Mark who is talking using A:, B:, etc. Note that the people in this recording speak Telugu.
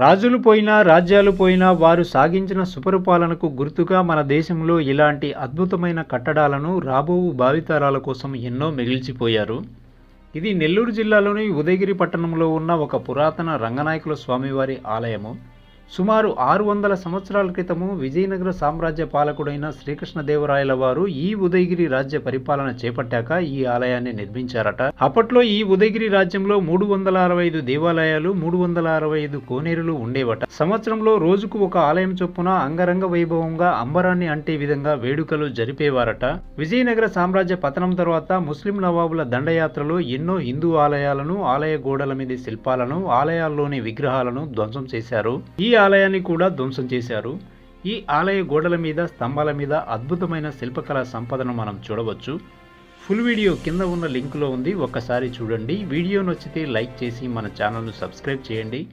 A: రాజులు పోయినా రాజ్యాలు పోయినా వారు సాగించిన సుపరిపాలనకు గుర్తుగా మన దేశంలో ఇలాంటి అద్భుతమైన కట్టడాలను రాబోవు భావితరాల కోసం ఎన్నో మిగిల్చిపోయారు. ఇది నెల్లూరు జిల్లాలోని ఉదయగిరి పట్టణంలో ఉన్న ఒక పురాతన రంగనాయకుల స్వామివారి ఆలయము. సుమారు ఆరు వందల సంవత్సరాల క్రితము విజయనగర సామ్రాజ్య పాలకుడైన శ్రీకృష్ణదేవరాయల వారు ఈ ఉదయగిరి రాజ్య పరిపాలన చేపట్టాక ఈ ఆలయాన్ని నిర్మించారట. అప్పట్లో ఈ ఉదయగిరి రాజ్యంలో మూడు వందల అరవై ఐదు దేవాలయాలు మూడు వందల అరవై ఐదు కోనేరులు ఉండేవట. సంవత్సరంలో రోజుకు ఒక ఆలయం చొప్పున అంగరంగ వైభవంగా అంబరాన్ని అంటే విధంగా వేడుకలు జరిపేవారట. విజయనగర సామ్రాజ్య పతనం తర్వాత ముస్లిం నవాబుల దండయాత్రలో ఎన్నో హిందూ ఆలయాలను ఆలయ గోడల మీద శిల్పాలను ఆలయాల్లోని విగ్రహాలను ధ్వంసం చేశారు. ఈ ఆలయాన్ని కూడా ధ్వంసం చేశారు. ఈ ఆలయ గోడల మీద స్తంభాల మీద అద్భుతమైన శిల్పకళా సంపదను మనం చూడవచ్చు. ఫుల్ వీడియో కింద ఉన్న లింకులో ఉంది. ఒక్కసారి చూడండి. వీడియో నచ్చితే లైక్ చేసి మన ఛానల్ను సబ్స్క్రైబ్ చేయండి.